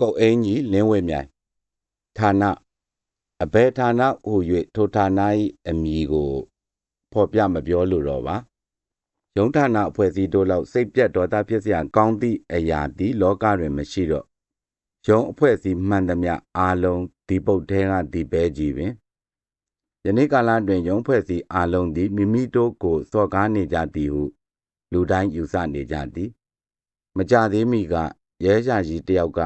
ကုတ်အင်းကြီးလင်းဝဲမြိုင်ဌာနအဘယ်ဌာနဟူ၍ထိုဌာန၏အမည်ကိုဖော်ပြမပြောလိုတော့ပါရုံးဌာနအဖွဲ့အစည်းတို့လောက်စိတ်ပြတ်ဒေါသဖြစ်စရာကောင်းသည့်အရာသည်လောကတွင်မရှိတော့ရုံးအဖွဲ့အစည်းမှန်သမျှအာလုံးဒီပုတ်ထဲကဒီပဲကြီးပင်ယနေ့ကာလတွင်ရုံးဖွဲ့စည်းအာလုံးသည်မိမိတို့ကိုစော်ကားနေကြသည်ဟု လူတိုင်းယူဆနေကြသည် မကြသေးမီကရဲရှာကြီးတယောက်က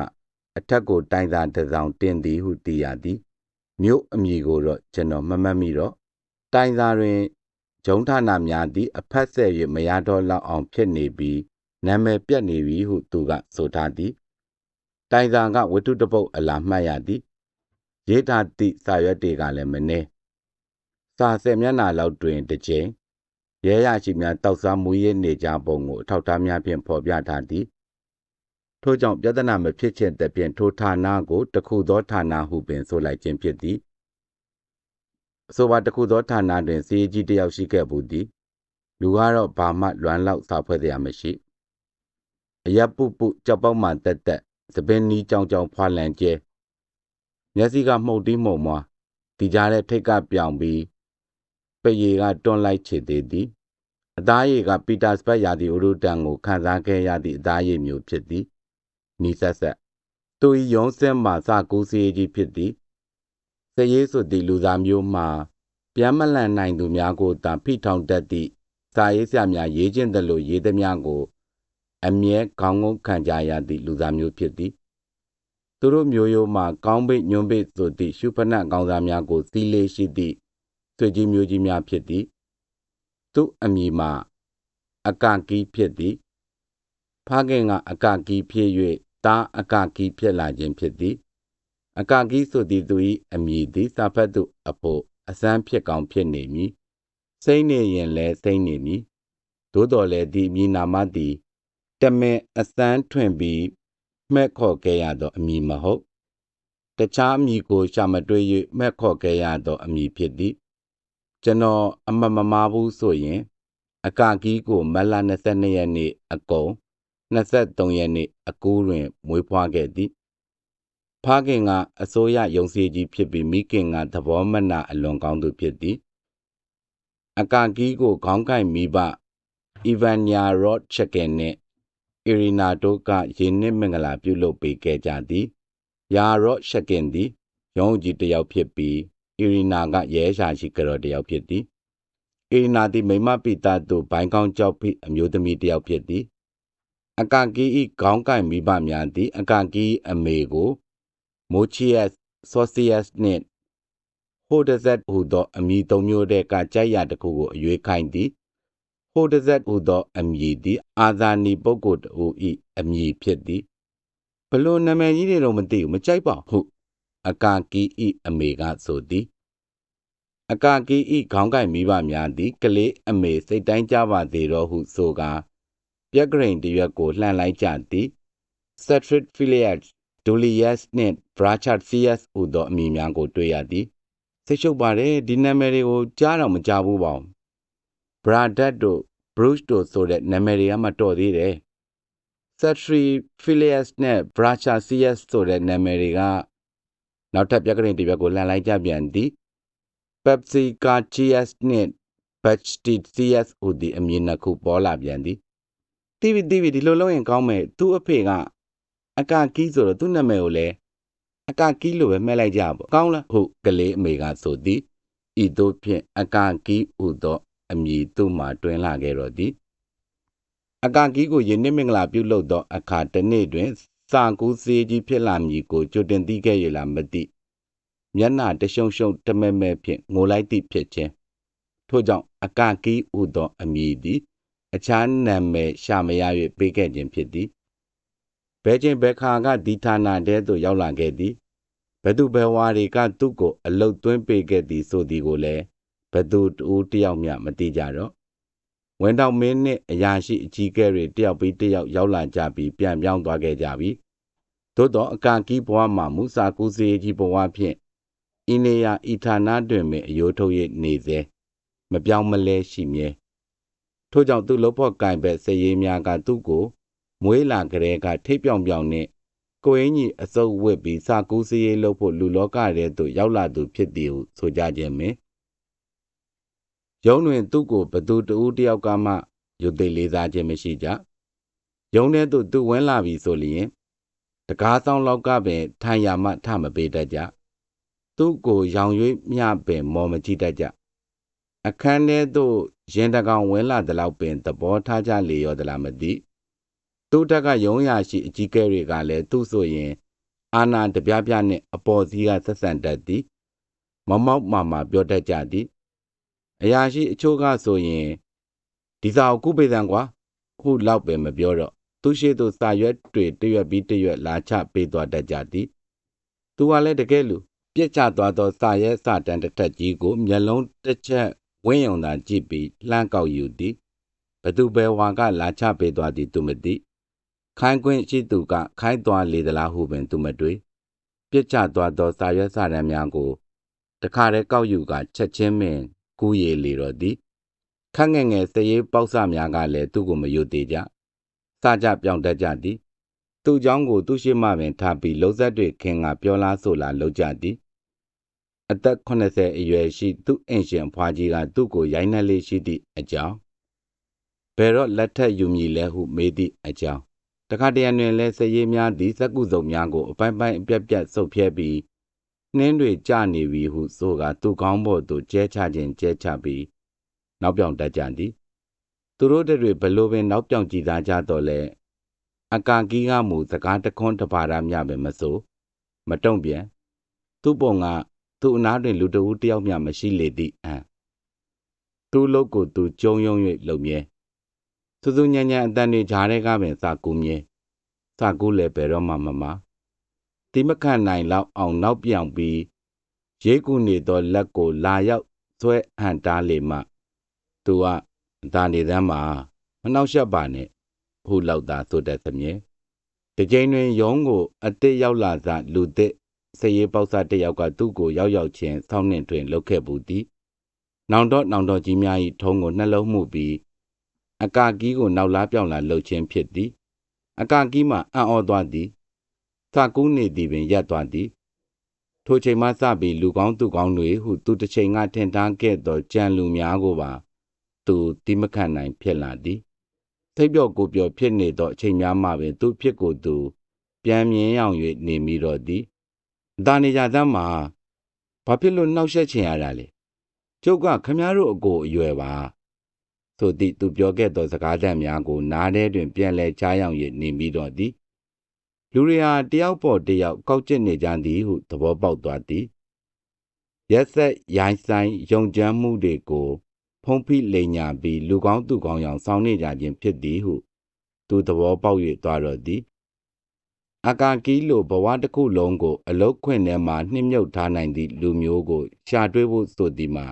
အထက်ကိုတိုင်သာတစ်စောင်တင်သည်ဟုသိရသည်မြို့အမည်ကိုတော့ကျွန်တော်မမှတ်မိတော့တိုင်သာတွင်ဂျုံဌာနများသည်အဖက်ဆက်၍မရတော့လောက်အောင်ဖြစ်နေပြီးနာမည်ပြတ်နေပြီဟုသူကဆိုထားသည်တိုင်သာကဝတ္ထုတပုတ်အလားမှတ်ရသည်ရေးထားသည့်စာရွက်တွေကလည်းမနှဲစာဆယ်မျက်နှာလောက်တွင်တစ်ကြိမ်ရဲရရှိများတောက်စားမူရင်းနေကြပုံကိုအထောက်အထားများဖြင့်ဖော်ပြထားသည် ထို့ကြောင့်ပြဿနာမဖြစ်ခြင်းတဖြင့်ထိုဌာနကိုတခုသောဌာနဟုပင်ဆိုလိုက်ခြင်းဖြစ်သည်အဆိုပါတခုသောဌာနတွင်စီးကြီးတယောက်ရှိခဲ့ဘူးသည်လူကတော့ဘာမှလွမ်းလောက်စာဖွဲ့ရမရှိအယပုပုကြောက်ပေါက်မှတက်တက်သပင်းနီးကြောင်ကြောင်ဖွာလန်ကျဲမျက်စိကမှုတ်တီးမှုံမွားဒီကြားတဲ့ထိတ်ကပြောင်ပြီးပရေကတွန်းလိုက်ချေသေးသည်အသားရည်ကပီတာစပတ်ရာသီဥရုတန်ကိုခံစားခဲ့ရသည့်အသားရည်မျိုးဖြစ်သည် နီဆက်ဆက်သူ၏ရုံးစင်းမှစာကူးစီကြီးဖြစ်သည်စရေးဆိုသည့်လူသားမျိုးမှာပြန်မလန့်နိုင်သူများကိုသာဖိထောင်တတ်သည့်စာရေးဆရာများရေးခြင်းသလိုရေးသည်များကို အမြဲခေါင်းငုံခံကြရသည့်လူသားမျိုးဖြစ်သည်သူတို့မျိုးရိုးမှာကောင်းပိတ်ညွန့်ပိတ်ဆိုသည့်ရှုဖနတ်ကောင်းစားများကိုစီးလေးရှိသည့်ဆွေကြီးမျိုးကြီးများဖြစ်သည်သူအမည်မှာအကကီးဖြစ်သည်ဖခင်ကအကကီးဖြစ်၍ တာအကကီးဖြစ်လာခြင်းဖြစ်သည်အကကီးဆိုသည်သူ၏အမည်သည်စာဖတ်သူအဖို့အစမ်းဖြစ်ကောင်းဖြစ်နေမည်စိမ့်နေရင်လည်းစိမ့်နေမည်သို့တော်လည်းဒီမြည်နာမသည်တမင်အစမ်းထွင်ပြီးမှဲ့ခေါ်ခဲ့ရသောအမည်မဟုတ်တခြားအမည်ကိုရှာမတွေ့၍မှဲ့ခေါ်ခဲ့ရသောအမည်ဖြစ်သည်ကျွန်တော်အမမမားဘူးဆိုရင် အကကီးကိုမလ22ရက်နေ့အကုန် 23ရက်နေ့အကူတွင်မွေးဖွားခဲ့သည်ဖခင်ကအစိုးရယုံစီကြီးဖြစ်ပြီးမိခင်ကသဘောမနာအလွန်ကောင်းသူဖြစ်သည်အကကီးကိုခေါင်းကိုက်မိဘအီဗန်ညာရော့ချက်ကန်နှင့်အီရီနာတို့ကယေနစ်မင်္ဂလာပြုလုပ်ပေးခဲ့ကြသည်ယာရော့ချက်ကန်သည်ရုံးကြီးတစ်ယောက်ဖြစ်ပြီးအီရီနာကရဲရှာရှိကြတော်တစ်ယောက်ဖြစ်သည်အီရီနာသည်မိမပိတာသို့ဘိုင်းကောင်းကြောက်ဖိအမျိုးသမီးတစ်ယောက်ဖြစ်သည် အကကီဤခေါင်းကိုက်မိဘများသည် အကကီအမေကို မိုချီယက်ဆောစီယက်နှင့်ဟိုဒဇက်ဟူသော အမည်သုံးမျိုးတဲ့ကကြိုက်ရတစ်ခုကိုအရွေးခိုင်းသည်ဟိုဒဇက်ဟူသော အမည်သည် အာဇာနီပုဂ္ဂိုလ်တူဤအမည်ဖြစ်သည်ဘလို့နာမည်ကြီးတွေတော့မသိဘူးမကြိုက်ပါဟု အကာကီဤအမေကဆိုသည်အကာကီဤခေါင်းကိုက်မိဘများသည်ကလေးအမေစိတ်တိုင်းကြပါသေးတော့ဟုဆိုကာ ပြက်ကရင်တရွက်ကိုလှန်လိုက်ကြသည် Cetrit Philiad Dolius နှင့် Bracharthius ဟူသောအမည်များကို တွေ့ရသည်စိတ်ရှုပ်ပါတယ်ဒီနာမည်တွေကိုကြားတော့မကြားဘူးပါဘူး Bradat တို့ Bruce တို့ဆိုတဲ့နာမည်တွေကမှတော်သေးတယ် Cetri Philius နဲ့ Bracharthius ဆိုတဲ့နာမည်တွေကနောက်ထပ်ပြက်ကရင်တရွက်ကိုလှန်လိုက်ကြပြန်သည် Pepsi Carchias နှင့် Bactitius ဟူသည့်အမည်နှစ်ခုပေါ်လာပြန်သည် တီးပြီးတီးပြီးဒီလိုလုပ်ရင်ကောင်းမယ်သူ့အဖေကအကာကီးဆိုတော့သူ့နာမည်ကိုလည်းအကာကီးလို့ပဲမှဲလိုက်ကြပေါ့ကောင်းလားဟုတ်ကလေးအမေကဆိုသည်ဤသို့ဖြင့်အကာကီးဟူသောအမည်သူ့မှာတွင်လာခဲ့တော်သည်အကာကီးကိုယနေ့မင်္ဂလာပြုလုပ်သောအခါတစ်နေ့တွင်စာကူးစေးကြီးဖြစ်လာမည်ကိုကြိုတင်သိခဲ့ရလားမသိမျက်နှာတရှုံရှုံတမဲမဲဖြင့်ငိုလိုက်သည့်ဖြစ်ခြင်းထို့ကြောင့်အကာကီးဟူသောအမည်သည် အခြားနာမည်ရှာမရ၍ပေးခဲ့ခြင်းဖြစ်သည်ဘဲချင်းဘဲခါကဒီဌာနတဲသို့ရောက်လာခဲ့သည်ဘသူဘဝတွေကသူ့ကိုအလုတ်သွင်းပေးခဲ့သည်ဆိုသည်ကိုလည်းဘသူတူတယောက်မျှမသိကြတော့ဝန်တောင်မင်းနှင့်အရာရှိအကြီးကဲတွေတယောက်ပြီးတယောက်ရောက်လာကြပြီးပြန်ပြောင်းသွားခဲ့ကြပြီသို့တော့အကာကီးဘဝမှာမူစာကူစီကြီးဘဝဖြင့်အင်းနေယဤဌာနတွင်ပင်အယိုးထုတ်၍နေစေမပြောင်းမလဲရှိမြဲ ထို့ကြောင့်သူ့လှဖို့ကင်ဘက်စည်ရေးများကသူ့ကိုမွေးလာကြတဲ့ကထိပ်ပြောင်ပြောင်နဲ့ကိုအင်းကြီးအစုပ်ဝစ်ပြီးစာကူးစည်းရေးလုပ်ဖို့လူလောကထဲသို့ရောက်လာသူဖြစ်သည်ဟုဆိုကြခြင်းပင်ရုံးတွင်သူ့ကိုဘသူတဦးတယောက်ကမှယုတ်သိလေးစားခြင်းမရှိကြရုံးထဲသို့သူဝင်လာပြီဆိုလျင်တကားဆောင်လောက်ကပင်ထိုင်ရမှထမပေးတတ်ကြသူ့ကိုရောင်၍မျှပင်မော်မကြည့်တတ်ကြအခန်းထဲသို့ ရင်တကောင်ဝင်လာသလောက်ပင်သဘောထားကြလေရောသလားမသိသူ့တက်ကရုံးရရှိအကြီးကဲတွေကလည်းသူ့ဆိုရင် အာနာတပြပြနှင့်အပေါ်စီးကဆက်ဆံတတ်သည်မမောက်မာမာပြောတတ်ကြသည်အရာရှိအချို့ကဆိုရင်ဒီစာကိုကုပေတံကွာဟုလောက်ပဲမပြောတော့သူရှိသူစာရွက်တွေတရွက်ပြီးတရွက်လာချပေးသွားတတ်ကြသည်သူကလည်းတကယ်လူပြက်ချသွားသောစာရဲစာတန်တစ်ထက်ကြီးကိုမျက်လုံးတစ်ချက် ဝင်းယုံသာကြည့်ပြီးလှမ်းကောက်ယူသည်ဘသူပဲဝါကလာချပေးသွားသည်သူမသိခိုင်းခွင့်ရှိသူကခိုင်းသွားလေသလားဟုပင်သူမတွေ့ပြစ်ချသွားသောစာရွက်စာတမ်းများကိုတခါတည်းကောက်ယူကချက်ချင်းပင်ကူးရည်လေတော့သည်ခန့်ငယ်ငယ်စရေးပေါက်စများကလည်းသူ့ကိုမယုတ်သေးကြစကြပြောင်းတတ်ကြသည်သူ့เจ้าကိုသူ့ရှိမှပင်ထားပြီးလုံးဆက်တွေခင်ကပြောလားဆိုလားလုပ်ကြသည် အသက်80အရွယ်ရှိသူ့အင်ရှင်ဖွားကြီးကသူ့ကိုရိုင်းနှက်လေးရှိသည့်အကြောင်းဘယ်တော့လက်ထက်ယူမည်လဲဟုမေးသည့်အကြောင်းတခါတရံတွင်လဲစရေးများသည့်စက်ကုစုံများကိုအပိုင်းပိုင်းအပြက်ပြက်ဆုပ်ဖြဲပြီးနှင်းတွေကျနေပြီဟုဆိုကသူ့ကောင်းပေါ်သို့ကျဲချခြင်းကျဲချပြီးနောက်ပြောင်တတ်ကြသည်သူတို့တွေဘလို့ပင်နောက်ပြောင်ကြည်သားကြတော့လဲအကာကီးကမူစကားတခွန်းတပါရမြပဲမဆိုမတုံ့ပြန်သူ့ပုံက သူ့အနားတွင်လူတဦးတယောက်မျှမရှိလေသည့်အံသူ့လုပ်ကိုသူကြုံယုံ၍လုံမြဲစူးစူးညံ့ညံ့အတန်တွေဂျားတဲ့ကပင်စာကူးမြဲစာကူးလည်းဘယ်တော့မှမမတိမခန့်နိုင်လောက်အောင်နောက်ပြောင်ပြီးရေးကူနေသောလက်ကိုလာရောက်ဆွဲဟန်တားလေမှသူကဒါနေသမ်းမှာမနှောက်ယှက်ပါနဲ့ဟုလောက်သာဆိုတတ်သမြဲတကြိမ်တွင်ယုံကိုအစ်စ်ရောက်လာစလူသစ် စရေးပေါက်စားတစ်ယောက်ကသူ့ကိုရောက်ရောက်ချင်းဆောင်းနှင့်တွင်လှုပ်ခဲ့ပူသည်နောင်တော့နောင်တော့ကြီးများ၏ထုံးကိုနှလုံးမှုပြီးအကာကီးကိုနောက်လားပြောင်းလာလှုပ်ခြင်းဖြစ်သည် အကာကီးမှအံ့ဩသွားသည်သကူးနေသည်ပင်ရပ်သွားသည်ထိုချိန်မှစပြီးလူကောင်းသူကောင်းတွေဟုသူတစ်ချိန်ကထင်ထားခဲ့သောကြံလူများကိုပါသူတိမခန့်နိုင်ဖြစ်လာသည်စိတ်ပြော့ကိုပြော့ဖြစ်နေသောအချိန်များမှပင်သူဖြစ်ကိုသူပြန်မြင်အောင်၍နေမိတော့သည် ဒါနေကြသမ်းမှာဘာဖြစ်လို့နှောက်ယှက်ချင်ရတာလဲကျုပ်ကခမည်းတော်အကိုအရွယ်ပါဆိုသည့်သူပြောခဲ့သောစကားသံများကို နားထဲတွင်ပြန်လဲကြားရောက်၍နေမိတော့သည်လူတွေဟာတယောက်ပေါ်တယောက်ကောက်ကျစ်နေကြသည်ဟုသဘောပေါက်သွားသည်ရက်ဆက်ရိုင်းဆိုင်ယုံကြမ်းမှုတွေကိုဖုံးဖိလိန်ညာပြီးလူကောင်းသူကောင်းရောင်ဆောင်းနေကြခြင်းဖြစ်သည်ဟု သူသဘောပေါက်၍သွားတော့သည် အကာကီလိုဘဝတစ်ခုလုံးကို အလုတ်ခွင့်ထဲမှာနှိမ့်မြုပ်ထားနိုင်သည့်လူမျိုးကို ရှာတွေးဖို့ဆိုသည်မှာ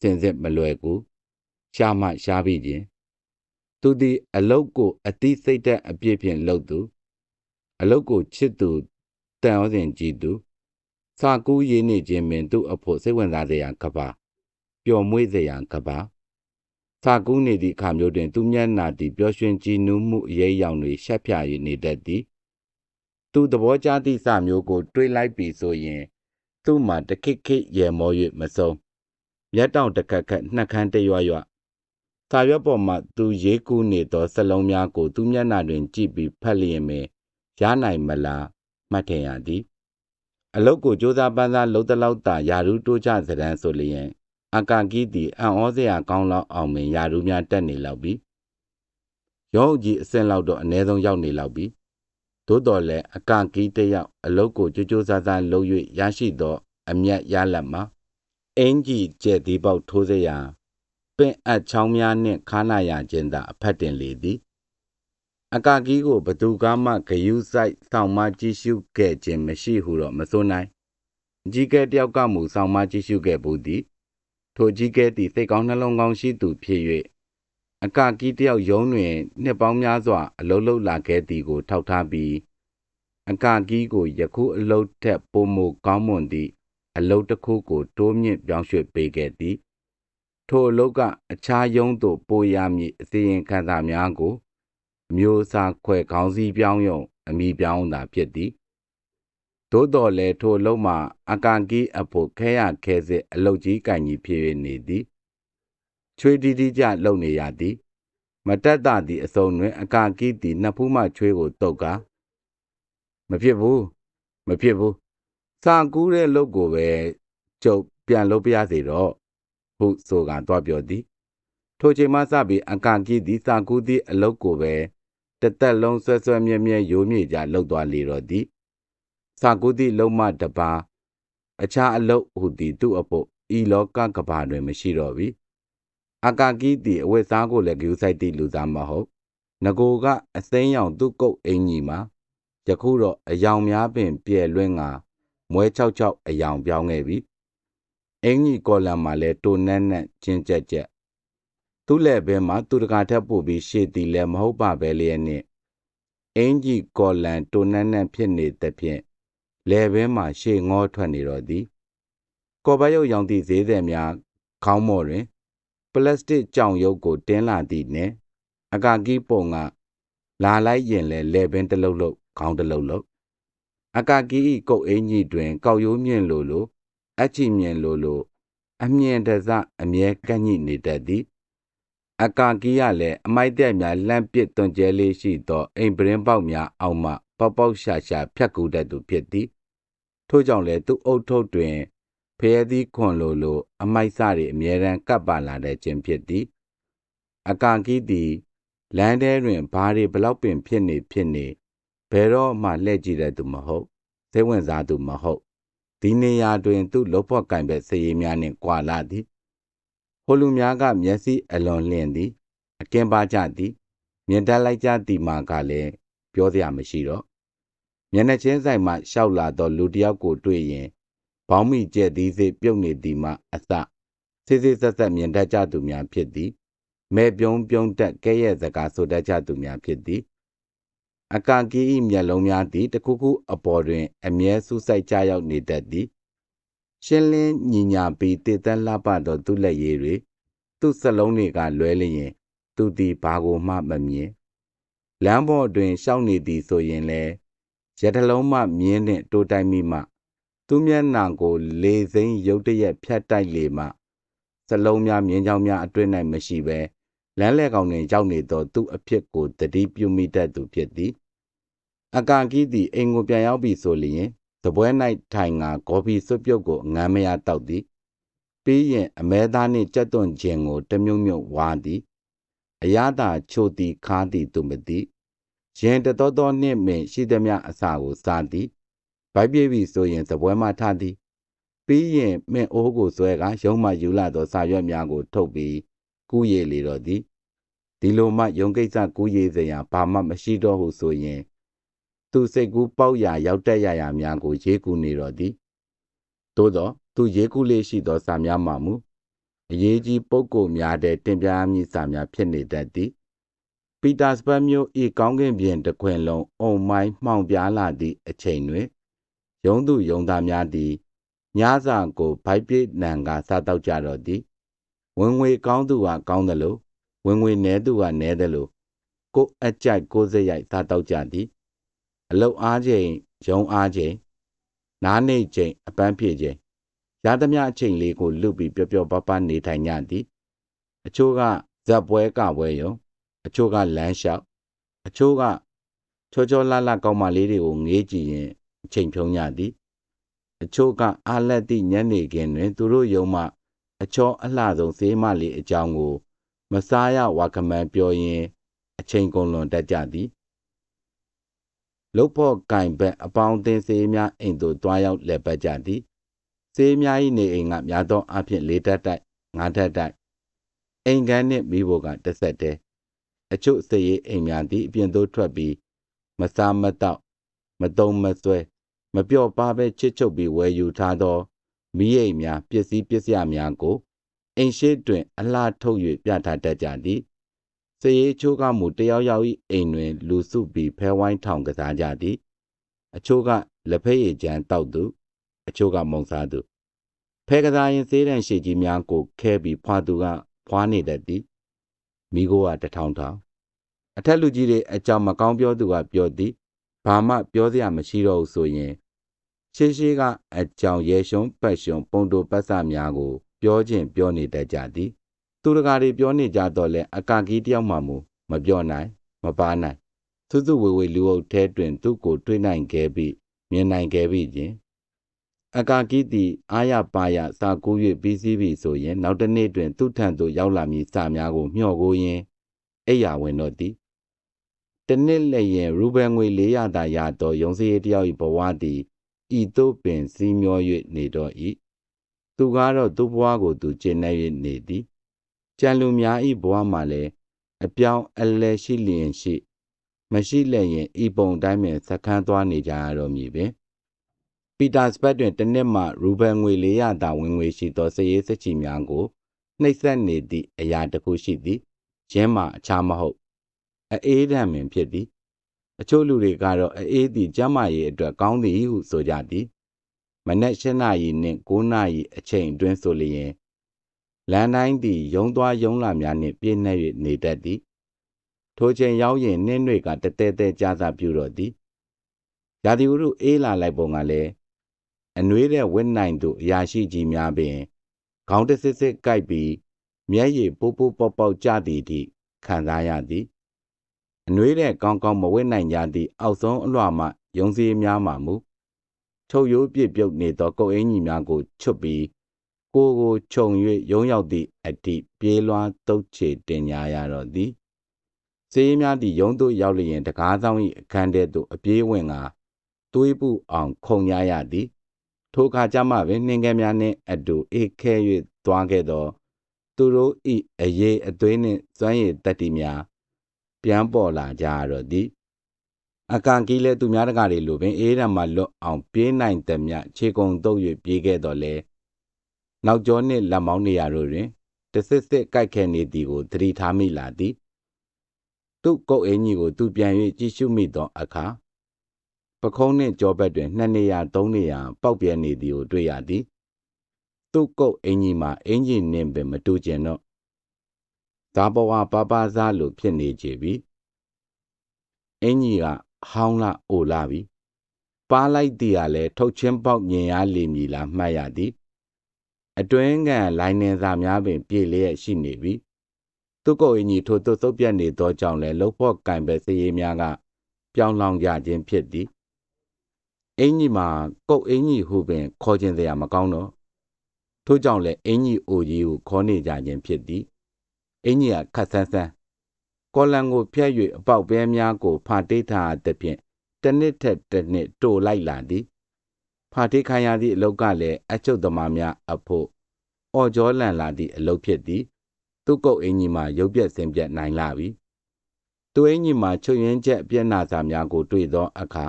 စင်စစ်မလွယ်ကူရှာမှရှားပြီးခြင်းသူသည်အလုတ်ကိုအတိစိတ်တဲ့အပြည့်ဖြင့်လှုပ်သူအလုတ်ကိုချစ်သူတန်ရောစဉ်ကြည်သူစာကူးရေးနေခြင်းပင်သူ့အဖို့စိတ်ဝင်စားစရာကပါပျော်မွေ့စရာကပါစာကူးနေသည့်အခါမျိုးတွင် သူမျက်နာသည်ပျော်ရွှင်ကြည်နူးမှုအရေးအယောင်တွေရှက်ဖြာ၍နေတတ်သည် သူသဘောကျသည့်စာမျိုးကို တွေးလိုက်ပြီဆိုရင် သူ့မှာတခိခိရေမော၍မဆုံးမျက်တောင်တခက်ခက်နှက်ခမ်းတရွရွစာရွက်ပေါ်မှသူရေးကူးနေသောစလုံးများကို သူမျက်နှာတွင်ကြည့်ပြီးဖတ်လျင်ပင်ရနိုင်မလားမှတ်ထင်ရသည် အလုတ်ကိုစ조사ပန်းစားလှုပ်တလောက်သာယာရုတိုးချစတဲ့ဆိုလျင်အကာကီးသည်အံ့ဩစရာကောင်းလောက်အောင်ပင်ယာရုများတက်နေလောက်ပြီရုံးကြီးအစင်လောက်တော့အ ਨੇ ဆုံးရောက်နေလောက်ပြီ သို့တော်လည်းအကကီးတယောက်အလုတ်ကိုကြိုးကြိုးစားစားလုပ်၍ရရှိသော အမျက်ရလက်မှာအင်ကြီးကျက်ဒီပေါက်ထိုးစရာပင့်အပ်ချောင်းများနှင့်ခါနာရခြင်းသာအဖက်တင်လေသည်အကာကီးကိုဘသူကမှဂယုဆိုင်ဆောင်မကြည့်ရှုခဲ့ခြင်းမရှိဟုတော့မဆိုနိုင်အကြီးကဲတယောက်ကမူဆောင်မကြည့်ရှုခဲ့ဘူးသည်ထိုကြီးကဲသည်စိတ်ကောင်းနှလုံးကောင်းရှိသူဖြစ်၍ အကကီးတယောက်ယုံတွင် နှစ်ပေါင်းများစွာ အလုံးလုံးလာခဲ့သည်ကို ထောက်ထားပြီး အကကီးကို ယခုအလုတ်ထက် ပိုမိုကောင်းမွန်သည့် အလုတ်တစ်ခုကို တိုးမြင့်ပြောင်းရွှေ့ပေးခဲ့သည် ထိုအလုတ်က အခြားယုံသို့ ပိုရမည်အစီရင်ခံစာများကို အမျိုးအစားခွဲ ခေါင်းစည်းပြောင်းယုံ အမိပြောင်းတာဖြစ်သည် သို့တော်လည်း ထိုအလုံးမှာ အကန်ကီအဖို့ ခဲရခဲစစ် အလုတ်ကြီးကင်ကြီး ဖြစ်၍နေသည် ချွေတီတီကြလုံနေရသည်မတက်တာသည့်အစုံတွင် အကာကီသည်နှစ်ဖူးမှချွေးကိုတုတ်ကားမဖြစ်ဘူးမဖြစ်ဘူးစာကူးတဲ့လုတ်ကိုပဲကျုပ်ပြန်လုပ်ပြရစေတော့ဟုဆိုကသွားပြောသည်ထိုချိန်မှစပြီးအကာကီသည်စာကူးသည့်အလုတ်ကိုပဲတသက်လုံးဆွဲဆွဲမြဲမြဲရိုးမြေကြလှုပ်သွားလေတော့သည်စာကူးသည့်လုံမတပါ အခြားအလုတ်ဟူသည်သူ့အဖို့ဤလောကကဘာတွင်မရှိတော့ပြီ အကာကီသည်အဝတ်စားကိုလည်းဂယူဆိုင်သည့်လူသားမဟုတ်ငကိုကအသိမ်းရောင်သူ့ကုတ်အင်ကြီးမှာယခုတော့အယောင်များပင်ပြဲလွင့်ငါမွဲချောက်ချောက်အယောင်ပြောင်းခဲ့ပြီအင်ကြီးကော်လံမှာလည်းတိုနက်နက်ချင်းကြက်ကြက်သူ့လက်ဘဲမှာသူတကာထက်ပို့ပြီးရှေ့သည်လည်းမဟုတ်ပါပဲလျက်နှင့်အင်ကြီးကော်လံတိုနက်နက်ဖြစ်နေသဖြင့်လဲဘဲမှာရှေ့ငေါထွက်နေတော့သည်ကော်ပရုပ်ရောင်သည့်ဈေးသည်များခေါင်းမော်တွင်ပ လတ်စတစ်ကြောင်ရုပ်ကိုတင်းလာသည့်နှင့်အကာကီးပုံကလာလိုက်ရင်လဲလဲပင်တစ်လုံးလုံးခေါင်းတစ်လုံးလုံးအကာကီဤကုတ်အင်းကြီးတွင် ကောက်ရိုးမြင့်လိုလိုအချီမြင့်လိုလိုအမြင့်တစအမြဲကန့်ညိနေတတ်သည်အကာကီရလည်းအမိုက်တဲ့များလန့်ပစ်တွန်ကျဲလေးရှိသောအိမ်ပရင်းပေါက်များအောက်မှပေါက်ပေါက်ရှာရှာဖြတ်ကူတတ်သူဖြစ်သည်ထို့ကြောင့်လည်းသူ့အုတ်ထုတ်တွင် ဖရဲသီးခွန်လိုလို အမိုက်စတွေအမြဲတမ်းကပ်ပါလာတဲ့ခြင်းဖြစ်သည်အကာကီသည်လမ်းထဲတွင်ဘားတွေဘလောက်ပင်ဖြစ်နေဖြစ်နေဘယ်တော့မှလှည့်ကြည့်တဲ့သူမဟုတ်စိတ်ဝင်စားသူမဟုတ်ဒီနေရာတွင်သူ့လောဖို့ကင်ပဲစည်ရည်များနှင့်ကွာလာသည်ဟိုလူများကမျက်စိအလွန်လင့်သည်အကင်းပါကြသည်မြင်တတ်လိုက်ကြသည်မှာကလည်းပြောစရာမရှိတော့မျက်နှာချင်းဆိုင်မှရှောက်လာသောလူတစ်ယောက်ကိုတွေ့ရင် ဘောင်းမိကျက်သည်စေပြုတ်နေသည်မှအစစေးစေးဆက်ဆက်မြင်တတ်ကြသူများဖြစ်သည်မဲပြုံးပြုံးတက်ကဲ့ရဲ့စကားဆိုတတ်ကြသူများဖြစ်သည်အကာကီ၏မျက်လုံးများသည်တခုခုအပေါ်တွင် အမြဲစူးစိုက်ကြရောက်နေတတ်သည်ရှင်းလင်းညီညာပြီးတည်တတ်လှပသောသူ့လက်ရည်တွေသူ့စလုံးတွေကလွဲလျင်သူသည်ဘာကိုမှမမြင်လမ်းပေါ်တွင်ရှောက်နေသည်ဆိုရင်လည်းရတလုံးမှမြင်းနှင့်တိုးတိုက်မိမှ သူမျက်နှာကို လေစိမ့်ရုတ်တရက်ဖြတ်တိုက်လေမှစလုံးများမြင်းချောင်းများအတွင်း၌မရှိဘဲလမ်းလဲကောင်တွင်ရောက်နေသောသူ့အဖြစ်ကိုတတိပြုမိတတ်သူဖြစ်သည်အကာကီးသည်အိမ်ကိုပြန်ရောက်ပြီဆိုလျင်သပွဲ၌ထိုင်ငါဂေါ်ဖီစွပ်ပြုတ်ကိုငမ်းမရတောက်သည်ပြီးရင်အမဲသားနှင့်ကြက်သွန်ခြင်းကိုတမြုံမြုံဝါသည်အရသာချိုသည်ခါသည်သူမသိရင်တတော်တော်နှင့်ပင်ရှိသည်များအစာကိုစားသည် ဗိုက်ပြေးပြီဆိုရင်သပွဲမှထသည်ပြီးရင်မင်းအိုးကိုဆွဲကရုံးမှယူလာသောစာရွက်များကို ထုတ်ပြီးကူးရည်လေတော့သည်ဒီလိုမှယုံကိစ္စကူးရည်စရာဘာမှမရှိတော့ဟုဆိုရင် သူစိတ်ကူးပေါက်ရာရောက်တက်ရရာများကိုရေးကူနေတော့သည်သို့သောသူရေးကူလေးရှိသောစာများမှမူအရေးကြီးပုဂ္ဂိုလ်များတဲ့တင်ပြမည့်စာများဖြစ်နေတတ်သည်ပီတာစပတ်မြို့ဤကောင်းကင်ပြင်တစ်ခွင်လုံးအုံမိုင်းမှောင်ပြားလာသည့်အချိန်တွင် ရုံးသူရုံးသားများသည်ညစာကိုဗိုက်ပြည့်နံကစားတော့ကြတော့သည်ဝင်ငွေကောင်းသူကကောင်းတယ်လို့ဝင်ငွေနည်းသူကနည်းတယ်လို့ကိုအကြိုက်ကိုစရိုက်စားတော့ကြသည် အလုတ်အားချိန်ရုံအားချိန်နားနေချိန်အပန်းဖြည့်ချိန်ရသမျှအချိန်လေးကိုလွတ်ပြီးပျော်ပျော်ပါးပါးနေထိုင်ကြသည် အချို့ကဇက်ပွဲကပွဲယုံအချို့ကလမ်းလျှောက်အချို့ကချောချောလှလှကောင်းမလေးတွေကိုငေးကြည့်ရင်အ ချိန်ဖြုံးကြသည် အချို့ကအားလက်သည့်ညနေခင်းတွင် သူတို့ယုံမှအချောအလှဆုံးဈေးမလေးအကြောင်းကို မစားရဝါကမန်ပြောရင်အချိန်ကုန်လွန်တတ်ကြသည်လုတ်ဖို့ကင်ဘက်အပေါင်းအသင်းစေးများအိမ်သို့တွားရောက်လည်ပတ်ကြသည်စေးများ၏နေအိမ်ကများသောအဖြစ်လေးတက်တိုက်ငါးတက်တိုက်အိမ်ကန်းနှင့်မိဖို့ကတစ်ဆက်တည်းအချို့စေးအိမ်များသည်အပြင်သို့ထွက်ပြီး မစားမတော့မတုံမဆွဲ မပြော့ပါပဲချစ်ချုပ်ပြီးဝယ်ယူထားသောမိအိမ်များပစ္စည်းပစ္စယများကိုအိမ်ရှိတွင် အလားထုတ်၍ပြထားတတ်ကြသည်စည်ရေးချိုးကမူတယောက်ယောက်၏အိမ်တွင် လူစုပြီးဖဲဝိုင်းထောင်ကစားကြသည် အချို့ကလက်ဖက်ရည်ကြမ်းတောက်သူ အချို့ကမုံစားသူဖဲကစားရင်စေးတန်ရှိကြီးများကိုခဲပြီးဖွာသူကဖွာနေတတ်သည်မိโกကတထောင်ထောင်အထက်လူကြီးတွေအကြောင်းမကောင်းပြောသူကပြောသည် ဘာမှပြောစရာမရှိတော့ဘူးဆိုရင်ရှေးရှေးကအကြောင်းရဲရှုံးပတ်ရှုံးပုံတိုပတ်စများကို ပြောခြင်းပြောနေတတ်ကြသည် သူတကာတွေပြောနေကြတော့လဲအကာကြီးတယောက်မှမူမပြောနိုင်မပါနိုင်သူသူဝေဝေလူအုပ်ထဲတွင် သူ့ကိုတွေးနိုင်ခဲ့ပြီးမြင်နိုင်ခဲ့ပြီးခြင်းအကာကြီးသည်အာရပါရစာကူး၍ပြီးစီးပြီဆိုရင် နောက်တစ်နေ့တွင်သူ့ထံသို့ရောက်လာမည်စာများကိုမျှော်ကိုရင်းအိယာဝင်တော့သည် တနစ်လည်းရင်ရူဘယ်ငွေ400သာရသောရုံစည်းတယောက်၏ဘဝသည်ဤသို့ပင်စီးမျော၍နေတော့၏သူကတော့သူ့ဘဝကိုသူကျင့်နေ၍နေသည်ကြံလူများ၏ဘဝမှာလည်းအပြောင်းအလဲရှိလျင်ရှိ မရှိလည်းရင်ဤပုံတိုင်းပင်စခန်းသွားနေကြရတော့မည်ပင်ပီတာစပတ်တွင်တစ်နှစ်မှရူဘယ်ငွေ400သာဝင်ငွေရှိသောစည်ရေးစချီများကိုနှိပ်စက်နေသည့်အရာတစ်ခုရှိသည်ရင်းမှာအခြားမဟုတ် အေးဒံပင်ဖြစ်သည်အချို့လူတွေကတော့အေးသည်ကျမ်းမာရေးအတွက်ကောင်းသည်ဟုဆိုကြသည်မနက်၈နာရီနှင့်9နာရီအချိန်အတွင်းဆိုလျင်လန်တိုင်းသည်ယုံသွားယုံလာများနှင့်ပြည့်နှက်၍နေတတ်သည်ထိုချိန်ရောက်ရင်နှင်းတွေကတတဲတဲကြားစားပြူတော့သည်ရာသီဥတုအေးလာလိုက်ပုံကလည်းအနှွေးတဲ့ဝစ်နိုင်သူအရာရှိကြီးများပင်ခေါင်းတစစ်စစ်ကိုက်ပြီးမျက်ရည်ပိုးပိုးပေါက်ပေါက်ကျသည်သည့်ခံစားရသည် အနှွေးတဲ့ကောင်းကောင်းမဝစ်နိုင်ကြသည့်အောက်ဆုံးအလွှာမှယုံစည်းများမှမူချုပ်ရိုးပြစ်ပြုတ်နေသောကုတ်အင်းကြီးများကိုချွတ်ပြီးကိုကိုခြုံ၍ရုံရောက်သည့်အတိပြေးလွှားတုတ်ချေတင်ညာရတော့သည်စေးများသည့်ရုံသို့ရောက်လျင်တကားဆောင်၏အခန်းထဲသို့အပြေးဝင်ကသွေးပူအောင်ခုံရရသည်ထိုအခါကျမှပင်နှင်းကဲများနှင့်အတူအေးခဲ၍သွားခဲ့သော သူတို့၏အရေးအသွေးနှင့်စွမ်းရည်တတ္တိများ ပြန်ပေါ်လာကြရတော့သည်အကန်ကြီးလဲသူများတကားတွေလိုပင်အေးရံမှလွတ်အောင်ပြေးနိုင်သည်မြခြေကုံတုပ်၍ပြေးခဲ့တော်လဲနောက်ကျောနှင့်လက်မောင်းနေရတို့တွင်တစစ်စစ်ကြိုက်ခဲနေသည်ကိုသတိထားမိလာသည်သူ့ကုတ်အင်းကြီးကိုသူပြန်၍ကြည့်ရှုမိသောအခါပခုံးနှင့်ကြောဘက်တွင်နှစ်နေရာသုံးနေရာပေါက်ပြဲနေသည်ကိုတွေ့ရသည်သူ့ကုတ်အင်းကြီးမှာအင်းကြီးနှင့်ပင်မတူကျင်တော့ ဇာဘဝပါပါစားလိုဖြစ်နေကြပြီအင်းကြီးကဟောင်းလာအိုလာပြီပါလိုက်သည်ကလည်းထုတ်ချင်းပေါက်မြင်ရလိမ့်မည်လားမှတ်ရသည်အတွင်းကလိုင်းနေစာများပင်ပြေလျက်ရှိနေပြီသူကိုအင်းကြီးထို့သို့သုတ်ပြတ်နေသောကြောင့်လည်းလှုပ်ဖို့ကင်ပဲစည်ရည်များကပြောင်းလောင်ကြခြင်းဖြစ်သည်အင်းကြီးမှာကုတ်အင်းကြီးဟုပင်ခေါ်ခြင်းစရာမကောင်းတော့ထို့ကြောင့်လည်းအင်းကြီးအိုကြီးကိုခေါ်နေကြခြင်းဖြစ်သည် အင်းကြီးကခတ်ဆန်းဆန်းကောလန်ကိုဖျက်၍အပေါက်ပဲများကို ဖာတိထားသဖြင့်တစ်နှစ်ထက်တစ်နှစ်တိုးလိုက်လာသည်ဖာတိခံရသည့်အလုတ်ကလည်းအချုပ်သမားများအဖို့အော်ကြောလန်လာသည့်အလုတ်ဖြစ်သည်သူ့ကုတ်အင်းကြီးမှာရုပ်ပြက်စင်ပြက်နိုင်လာပြီသူအင်းကြီးမှာချွတ်ယင်းချက်ပြက်နာစာများကို တွေ့သောအခါ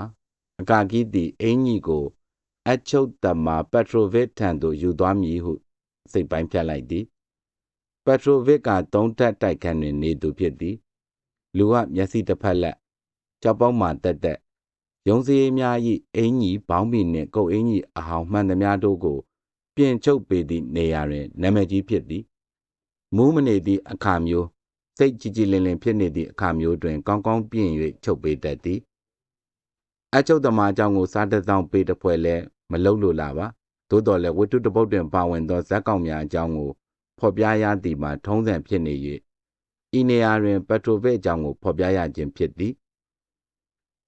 အကာကြီးသည်အင်းကြီးကိုအချုပ်သမားပက်ထရိုဗစ်ထံသို့ယူသွားမည်ဟု စိတ်ပိုင်းဖြတ်လိုက်သည်ပ က်ထရိုဗစ်ကသုံးတက်တိုက်ခန်းတွင်နေသူဖြစ်သည်လူကမျက်စိတစ်ဖက်လက်ကြောက်ပေါက်မှတက်တက်ရုံစည်းများ၏အင်းကြီးဘောင်းပင်နှင့်ကုတ်အင်းကြီးအဟောင်မှန်သမျှတို့ကို ပြင်ချုပ်ပေသည့်နေရာတွင်နာမည်ကြီးဖြစ်သည်မူးမနေသည့်အခါမျိုးစိတ်ကြည်ကြည်လင်လင်ဖြစ်နေသည့်အခါမျိုးတွင် ကောင်းကောင်းပြင်၍ချုပ်ပေးတတ်သည်အချုပ်သမားအကြောင်းကိုစားတစောင်းပေးတဖွဲလဲမလုံလို့လာပါသို့တော်လည်းဝတ္ထုတပုတ်တွင်ပါဝင်သောဇက်ကောင်များအကြောင်းကို ဖော်ပြရသည်မှာထုံးစံဖြစ်နေ၍ဤနေရာတွင်ပက်ထရိုဗစ်အကြောင်းကိုဖော်ပြရခြင်းဖြစ်သည်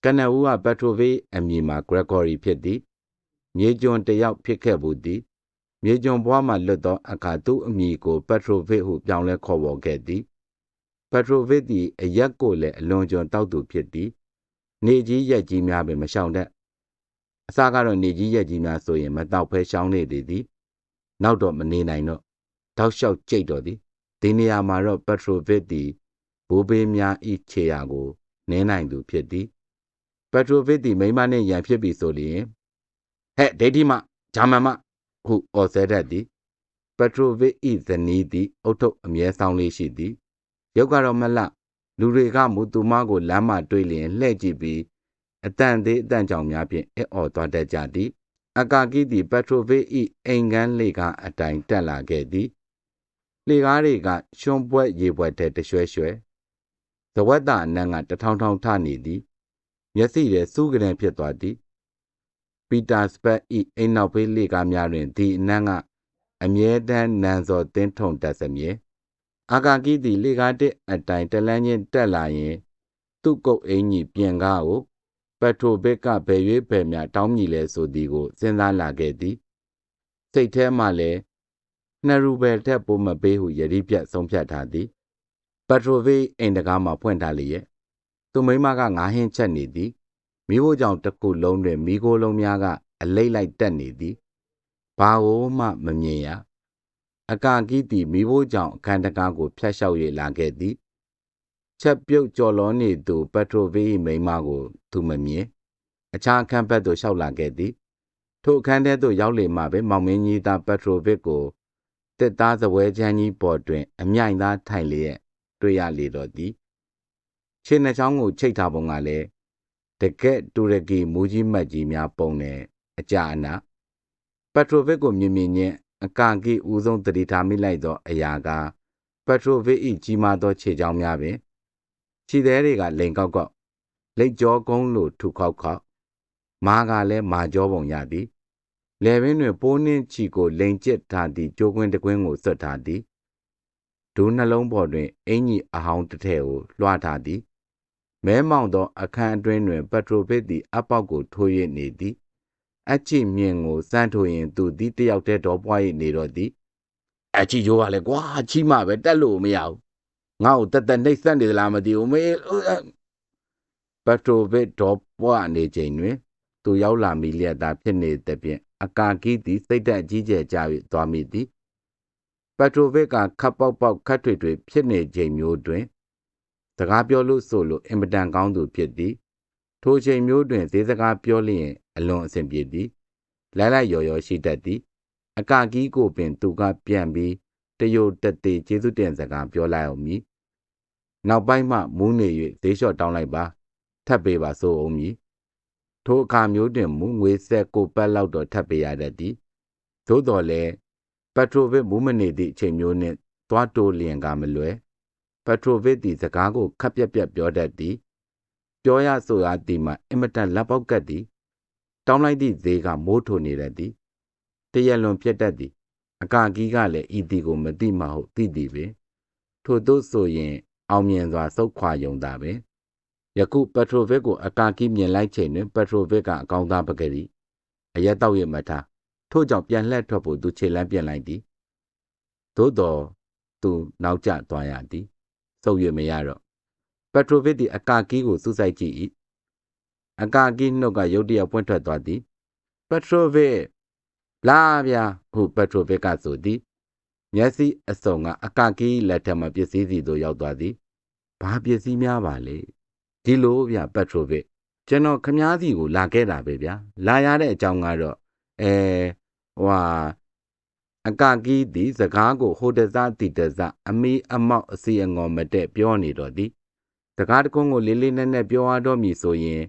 ကနဦးကပက်ထရိုဗစ်အမည်မှာဂရက်ဂေါရီဖြစ်သည်မြေကျွန်တယောက်ဖြစ်ခဲ့ဘူးသည်မြေကျွန်ဘွားမှလွတ်သောအခါသူ့အမည်ကိုပက်ထရိုဗစ်ဟုပြောင်းလဲခေါ်ဝေါ်ခဲ့သည်ပက်ထရိုဗစ်သည်အရက်ကိုလည်းအလွန်ကျွန်တောက်သူဖြစ်သည်နေကြီးရက်ကြီးများပင်မရှောင်တတ်အစားကတော့နေကြီးရက်ကြီးများဆိုရင်မတောက်ဖဲရှောင်းနေသည်သည်နောက်တော့မနေနိုင်တော့ တောက်လျှောက်ကြိတ်တော်သည်ဒီနေရာမှာတော့ပက်ထရိုဗစ်သည်ဘိုးဘေးများဤခြေရာကိုနင်းနိုင်သူဖြစ်သည်ပက်ထရိုဗစ်သည်မိမနှင့်ရန်ဖြစ်ပြီဆိုလျင်ဟဲ့ဒိဋ္ဌိမဂျာမန်မဟုအော်ဆဲတတ်သည်ပက်ထရိုဗစ်ဤဇနီးသည်အုတ်ထုတ်အမြဲဆောင်လေးရှိသည်ရုပ်ကတော့မလလူတွေကမူသူမကိုလမ်းမှတွေ့လျင်လှဲ့ကြည့်ပြီးအတန်သေးအတန်ကြောင်များဖြင့်အအော်သွားတတ်ကြသည်အကာကိသည်ပက်ထရိုဗစ်ဤအိမ်ကန်းလေကအတိုင်တက်လာခဲ့သည် လေကားတွေကရှွန်ပွဲရေပွဲတဲ့တရွှဲရွှဲဇဝက်တာအနံ့ကတထောင်ထောင်ထနေသည်မျက်စိထဲစူးကရင်ဖြစ်သွားသည်ပီတာစပတ်ဤအိမ်နောက်ဖေးလေကားများတွင်ဒီအနံ့ကအမြဲတမ်းနန်စော်တင်းထုံတက်စမြဲအာကာကိသည်လေကားတဲ့အတိုင်တလန်းချင်းတက်လာရင် သူ့ကုတ်အင်ကြီးပြင်ကားကိုပက်ထရိုဘစ်ကဘယ်၍ဘယ်မြတောင်းမြည်လဲဆိုသည်ကိုစဉ်းစားလာခဲ့သည်စိတ်ထဲမှလည်း နှစ်ရူဘယ်ထက်ပိုမပေးဟုယတိပြတ်ဆုံးဖြတ်ထားသည်ပက်ထရိုဗစ်အိမ်တကားမှဖွင့်ထားလျက်သူမိမကငါးဟင်းချက်နေသည်မိဖို့ကြောင့်တစ်ခုလုံးတွင်မိโกလုံးများကအလိမ့်လိုက်တက်နေသည်ဘာကိုမှမမြင်ရအကာကီးသည်မိဖို့ကြောင့်အခန်းတကားကိုဖျက်လျှောက်၍လာခဲ့သည်ချက်ပြုတ်ကြော်လောနေသူပက်ထရိုဗစ်မိမကိုသူမမြင်အခြားအခန်းဘက်သို့လျှောက်လာခဲ့သည်ထိုအခန်းထဲသို့ရောက်လေမှပဲမောင်မင်းကြီးသားပက်ထရိုဗစ်ကို တစ်သားစပွဲချမ်းကြီးပေါ်တွင် အမြိုင်သားထိုင်လျက်တွေ့ရလေတော့သည်ခြေနှချောင်းကိုချိတ်ထားပုံကလည်းတကက်တူရကီမူကြီးမတ်ကြီးများပုံနေအကြအနာပက်ထရိုဗစ်ကိုမြင်မြင်ချင်းအကာကီဦးဆုံးတတိထားမိလိုက်သောအရာကပက်ထရိုဗစ်၏ကြီးမားသောခြေချောင်းများပင်ခြေသေးတွေကလိန်ကောက်ကောက်လက်ကြောကုန်းလိုထူခေါက်ခေါက်မားကလည်းမာကြောပုံရသည် လယ်ပင်တွင်ပိုးနှင်းချီကိုလိန်ကျစ်ထားသည့်ကြိုးကွင်းတကွင်းကိုဆွတ်ထားသည်ဒူးနှလုံးပေါ်တွင်အင်ကြီးအဟောင်းတစ်ထည်ကိုလွှားထားသည်မဲမောင်သောအခန်းအတွင်းတွင်ပက်ထရိုဗစ်သည်အပေါက်ကိုထိုး၍နေသည်အချစ်မြင့်ကိုစမ်းထိုးရင်သူသည်တယောက်တည်းတော်ပွား၍နေတော့သည်အချစ်ရိုးကလည်းကွာချီမှပဲတက်လို့မရဘူးငါ့ကိုတက်တက်နှိပ်စက်နေသလားမသိဘူးမေပက်ထရိုဗစ်တော်ပွားနေချိန်တွင် သူရောက်လာမိလျက်သာဖြစ်နေသဖြင့် အကာကီးသည်စိတ်သက်ကြီးကျယ်ကြ၍သွားမိသည်ပက်ထရိုဗစ်ကခပ်ပေါက်ပေါက်ခတ်ထွေထွေဖြစ်နေချိန်မျိုးတွင်စကားပြောလို့ဆိုလို့အင်မတန်ကောင်းသူဖြစ်သည်ထိုချိန်မျိုးတွင်ဈေးစကားပြောလျင်အလွန်အဆင်ပြေသည်လိုက်လိုက်ရော်ရော်ရှိတတ်သည် အကာကီးကိုပင်သူကပြန်ပြီးတယိုတသေးကျေးဇူးတင်စကားပြောလိုက်အောင်မည်နောက်ပိုင်းမှမူးနေ၍ဈေးလျှော့တောင်းလိုက်ပါထပ်ပေးပါဆိုအောင်မည် ထိုအခါမျိုးတွင်မူငွေဆက်ကိုပတ်လောက်တော့ထပ်ပေးရတတ်သည်သို့တော်လည်းပက်ထရိုဗစ်မူးမနေသည့်အချိန်မျိုးနှင့်သွားတိုးလျင်ကမလွယ်ပက်ထရိုဗစ်သည်စကားကိုခပ်ပြက်ပြက်ပြောတတ်သည်ပြောရဆိုရသည်မှာအင်မတန်လက်ပေါက်ကတ်သည်တောင်းလိုက်သည့်ဈေးကမိုးထိုနေတတ်သည်တရက်လွန်ပြတ်တတ်သည်အကာကီးကလည်းဤသည်ကိုမသိမှဟုတ်သိသည်ပင်ထို့သို့ဆိုရင်အောင်မြင်စွာစုတ်ခွာယုံတာပင် ယခုပက်ထရိုဗစ်ကိုအကာကီးမြင်လိုက်ချိန်တွင်ပက်ထရိုဗစ်ကအကောင်းသားပကတိအရက်တော့ရမထားထို့ကြောင့်ပြန်လှည့်ထွက်ဖို့သူခြေလမ်းပြန်လိုက်သည်သို့တော်သူနောက်ကျသွားရသည်စုပ်ရမရတော့ပက်ထရိုဗစ်သည်အကာကီးကိုစူးစိုက်ကြည့်၏အကာကီးနှုတ်ကရုတ်တရက်ပွင့်ထွက်သွားသည်ပက်ထရိုဗစ်လာဗျာဟုပက်ထရိုဗစ်ကဆိုသည်မျက်စိအစုံကအကာကီးလက်ထက်မှပစ္စည်းစီသို့ရောက်သွားသည်ဘာပစ္စည်းများပါလဲ ဒီလိုဗျပက်ထရိုဗစ်ကျွန်တော်ခမားစီကိုလာခဲ့တာပဲဗျာလာရတဲ့အကြောင်းကတော့အဲဟွာအကကီးသည်စကားကိုဟိုတစတီတစအမီအမောက်အစီအငေါ်မတဲ့ပြောနေတော့သည်စကားတကုန်းကိုလေးလေးနက်နက်ပြောရတော့မည်ဆိုရင်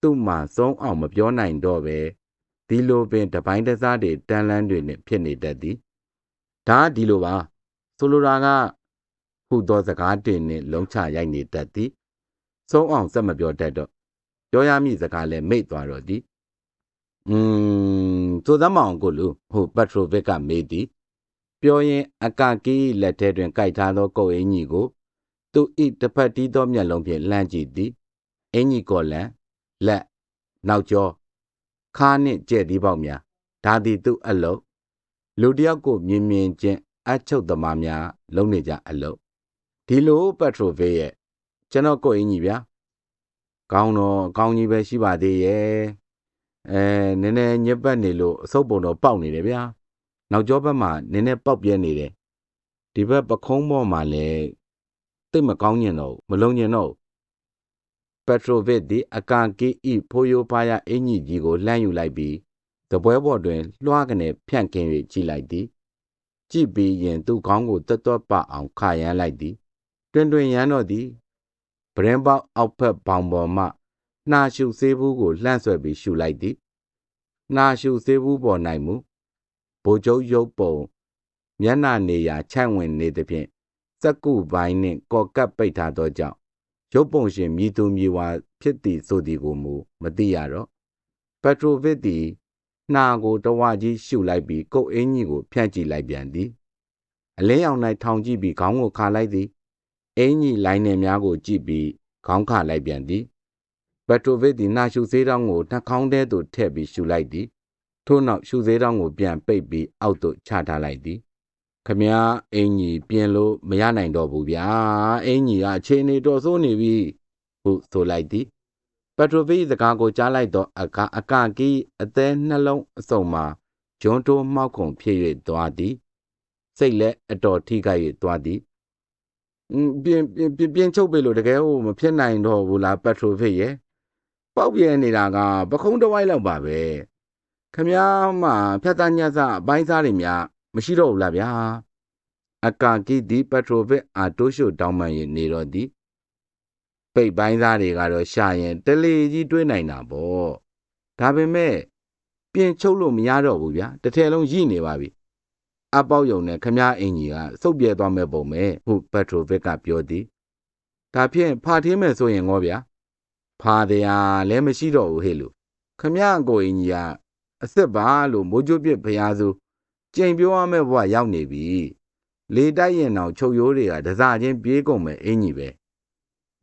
သူ့မှာစုံအောင်မပြောနိုင်တော့ပဲဒီလိုပင်တပိုင်းတစားတွေတန်လန်းတွေနဲ့ဖြစ်နေတတ်သည်ဒါဒီလိုပါဆိုလိုတာကခုသောစကားတင်နဲ့လုံးချရိုက်နေတတ်သည် စုံအောင်စက်မပြောတတ်တော့ပြောရမည့်စကားလည်းမိတ်သွားတော့သည်อืมသို့သမအောင်ကိုလူဟိုပက်ထရိုဗစ်ကမေးသည်ပြောရင်အကကီးလက်ထဲတွင်ကြိုက်ထားသောကုတ်အင်ကြီးကိုသူဤတစ်ဖက်တီးသောမျက်လုံးဖြင့်လှမ်းကြည့်သည်အင်ကြီးကောလန်လက်နောက်ကျောခါနှင့်ကြဲ့သီးပေါက်များဒါသည်သူ့အလုတ်လူတယောက်ကိုမြင်မြင်ချင်းအချုပ်သမားများ လုံနေကြအလုတ်ဒီလိုပက်ထရိုဗစ်ရဲ့ ကျွန်တော်ကိုအင်ကြီးဗျာကောင်းတော့ကောင်းကြီးပဲရှိပါသေးရဲ့အဲနည်းနည်းညက်ပတ်နေလို့အဆုပ်ပုံတော့ပေါက်နေတယ်ဗျာနောက်ကျောဘက်မှာနည်းနည်းပေါက်ပြဲနေတယ်ဒီဘက်ပခုံးပေါ်မှာလည်းတိတ်မကောင်းညင်တော့မလုံညင်တော့ပက်ထရိုဗစ်သည်အကာကီဤဖိုယိုဖာယာအင်ကြီးကြီးကိုလှမ်းယူလိုက်ပြီးတပွဲပေါ်တွင်လွှားကနေဖြန့်ခင်း၍ကြည့်လိုက်သည်ကြည့်ပြီးရင်သူ့ခေါင်းကိုတွတ်တွတ်ပအောင်ခါရမ်းလိုက်သည်တွင်တွင်ရမ်းတော့သည် ဗရင်ပေါက်အောက်ဖက်ဘောင်ပေါ်မှနှာရှုဆေးဘူးကိုလှန့်ဆွဲပြီးရှုလိုက်သည်နှာရှုဆေးဘူးပေါ်၌မူဗိုလ်ချုပ်ရုပ်ပုံမျက်နှာနေရာခြန့်ဝင်နေသဖြင့်စက်ကူပိုင်းနှင့်ကော်ကပ်ပိတ်ထားသောကြောင့်ရုပ်ပုံရှင်မြည်သူမြည်ဝါဖြစ်သည်ဆိုသည်ကိုမူမသိရတော့ပက်ထရိုဗစ်သည်နှာကိုတဝကြီးရှုလိုက်ပြီးကုတ်အင်းကြီးကိုဖြန့်ကြည့်လိုက်ပြန်သည်အလင်းအောင်၌ထောင်ကြည့်ပြီးခေါင်းကိုခါလိုက်သည် အင်းကြီးလိုင်းနယ်များကိုကြည့်ပြီးခေါင်းခါလိုက်ပြန်သည်ပက်ထရိုဗစ်သည်နှာရှုစေးတောင်းကိုနှာခေါင်းထဲသို့ထည့်ပြီးရှုလိုက်သည်ထို့နောက်ရှုစေးတောင်းကိုပြန်ပိတ်ပြီးအောက်သို့ချထားလိုက်သည်ခမည်းအင်ကြီးပြင်လို့မရနိုင်တော့ဘူးဗျာအင်ကြီးကအခြေအနေတော်ဆိုးနေပြီဟုဆိုလိုက်သည်ပက်ထရိုဗစ်စကားကိုကြားလိုက်တော့အကအကကီအသေးနှလုံးအစုံမှာဂျွန်တိုးမှောက်ခုံဖြစ်၍သွားသည်စိတ်လည်းအတော်ထိခိုက်၍သွားသည်အင်း ပြင်ပြင်ပြင်ပြင်ချုပ်ပြီလို့တကယ်ဟိုမဖြစ်နိုင်တော့ဘူးလားပက်ထရိုဗစ်ရဲ့ပေါက်ပြဲနေတာက ပခုံးတစ်ဝိုက်လောက်ပါပဲခမည်းမှဖြတ်သားညက်စအပိုင်းစားတွေများမရှိတော့ဘူးလားဗျာအကာကီဒီပက်ထရိုဗစ်အာတိုးရှိုတောင်းပန်၍နေတော့သည်ပိတ်ပိုင်းသားတွေကတော့ရှာရင်တလေကြီးတွေးနိုင်တာပေါ့ဒါပေမဲ့ပြင်ချုပ်လို့မရတော့ဘူးဗျာတစ်ထည်လုံးရိနေပါပြီ အပေါက်ယုံနဲ့ခမားအင်ကြီးကစုပ်ပြဲသွားမဲ့ပုံပဲဟုပက်ထရိုဗစ်ကပြောသည်ဒါဖြင့်ဖာထင်းမဲ့ဆိုရင်ငေါဗျာဖာတရားလည်းမရှိတော့ဘူးဟဲ့လို့ခမားကိုအင်ကြီးကအစ်စ်ပါလို့မိုးကြိုးပြစ်ဖျားစုကြိမ်ပြောရမဲ့ဘဝရောက်နေပြီလေတိုက်ရင်တော့ချုပ်ရိုးတွေကဒစားချင်းပြေးကုန်မဲ့အင်ကြီးပဲ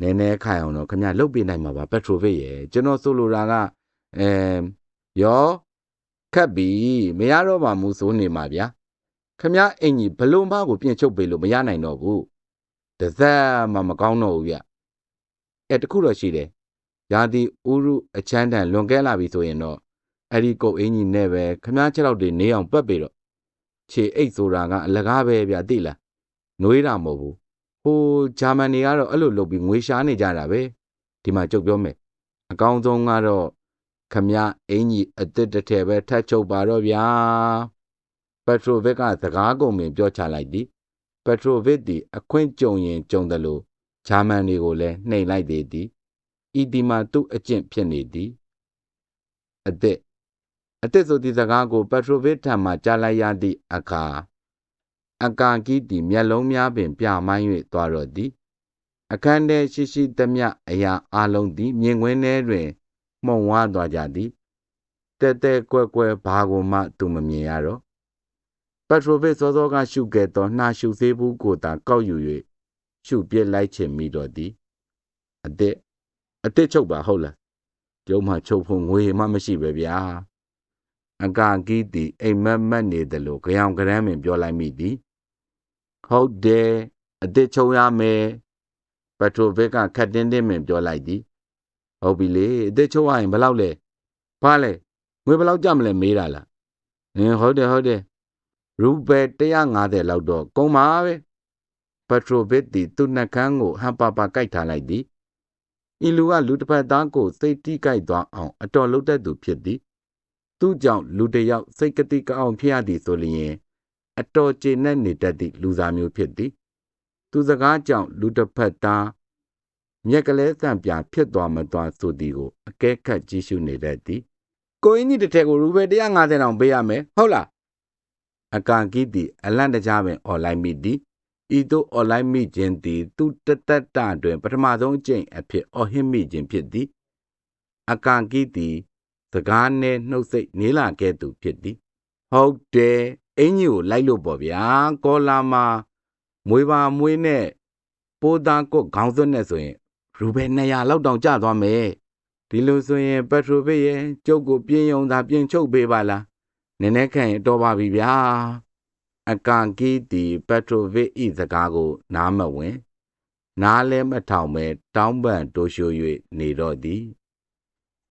နည်းနည်းခိုင်အောင်တော့ခမရလုတ်ပြနိုင်မှာပါပက်ထရိုဗစ်ရဲ့ကျွန်တော်ဆိုလိုတာကအဲရောခက်ပြီမရတော့ပါဘူးဆိုနေမှာဗျာ ခမရအင်ကြီးဘလုံးဘာကိုပြင်ချုပ်ပေးလို့မရနိုင်တော့ဘူးတစက်မှမကောင်းတော့ဘူးဗျအဲတခုတော့ရှိတယ်ရာဒီဥရုအချမ်းတန်လွန်ကဲလာပြီဆိုရင်တော့အဲ့ဒီကုတ်အင်ကြီးနဲ့ပဲခမားချက်တော့တွေနေအောင်ပတ်ပြီတော့ခြေအိတ်ဆိုတာကအလကားပဲဗျသိလားနှွေးတာမဟုတ်ဘူးဟိုဂျာမန်တွေကတော့အဲ့လိုလုပ်ပြီးငွေရှားနေကြတာပဲဒီမှာကြုတ်ပြောမယ်အကောင်းဆုံးကတော့ခမည်းအင်ကြီးအစ်စ်တစ်ထည်ပဲထတ်ချုပ်ပါတော့ဗျာ ပက်ထရိုဗစ်ကစကားကုန်ပင်ပြောချလိုက်သည်ပက်ထရိုဗစ်သည်အခွင့်ကြုံရင်ကြုံတယ်လို့ဂျာမန်တွေကိုလည်းနှိမ်လိုက်သေးသည်ဤဒီမှာသူ့အကျင့်ဖြစ်နေသည်အစ်စ်အစ်စ်ဆိုသည့်စကားကိုပက်ထရိုဗစ်ထံမှကြားလိုက်ရသည့်အခါအကာကီးသည်မျက်လုံးများပင်ပြမိုင်း၍သွားတော့သည်အခန်းထဲရှိရှိသမျှအရာအလုံးသည်မြင်ကွင်းထဲတွင်မှုံဝါသွားကြသည်တဲတဲကွဲကွဲဘာကိုမှသူမမြင်ရတော့ပက် ထရိုဗစ်စောစောကရှုခဲ့သောနှာရှုသေးဘူးကိုသာကောက်ယူ၍ရှုပြစ်လိုက်ချင်မိတော့သည်အစ်စ်အစ်စ်ချုပ်ပါဟုတ်လားကျုံးမှချုပ်ဖို့ငွေမှမရှိပဲဗျာအကာကီးသည်အိမ်မက်မက်နေတယ်လို့ကြောင်ကရမ်းပင်ပြောလိုက်မိသည်ဟုတ်တယ်အစ်စ်ချုပ်ရမယ်ပက်ထရိုဗစ်ကခက်တင်းတင်းပင်ပြောလိုက်သည်ဟုတ်ပြီလေအစ်စ်ချုပ်ရရင်ဘယ်လောက်လဲဘာလဲငွေဘယ်လောက်ကြမလဲမေးတာလားအင်းဟုတ်တယ်ဟုတ်တယ် ရူပယ်150လောက်တော့ကုန်ပါပဲပက်ထရိုဗစ်သည်သူ့နှကန်းကိုဟန်ပါပါကိုက်ထားလိုက်သည်ဤလူကလူတစ်ဖက်သားကိုစိတ်တိကိုက်သွားအောင်အတော်လုပ်တတ်သူဖြစ်သည်သူ့ကြောင့်လူတစ်ယောက်စိတ်ကတိကအောင်ဖြစ်ရသည်ဆိုလျင်အတော်ကျေနပ်နေတတ်သည့်လူစားမျိုးဖြစ်သည်သူစကားကြောင့်လူတစ်ဖက်သားမြက်ကလေးစံပြဖြစ်သွားမသွားဆိုသည်ကိုအကဲခတ်ကြည့်ရှုနေတတ်သည်ကိုင်းကြီးတစ်ထက်ကိုရူဘယ်150တောင်ပေးရမယ်ဟုတ်လား အကန်ကီးသည်အလန့်တကြားပင်အွန်လိုင်းမိသည်ဤသို့အွန်လိုင်းမိခြင်းသည်သူတသက်တာတွင် ပထမဆုံးအကြိမ်အဖြစ်အော်ဟစ်မိခြင်းဖြစ်သည်အကန်ကီးသည်စကားနဲ့နှုတ်ဆက်နေလာခဲ့သူဖြစ်သည်ဟုတ်တယ်အင်ကြီးကိုလိုက်လို့ပေါ့ဗျာကောလာမှာမွေပါမွေးနဲ့ပိုးသားကုတ်ခေါင်းစွပ်နဲ့ဆိုရင်ရူဘယ်200လောက်တောင်ကျသွားမယ်ဒီလိုဆိုရင်ပက်ထရိုဗစ်ရဲ့ကျုပ်ကိုပြင်းယုံသာပြင်ချုပ်ပေးပါလား နည်းနည်းခံရင်တော်ပါပြီဗျာအကန်ကီးတီပက်ထရိုဗစ်ဤစကားကို နားမဝင် နားလဲမထောင်ပဲတောင်းပန်တိုးရှိုး၍နေတော့သည်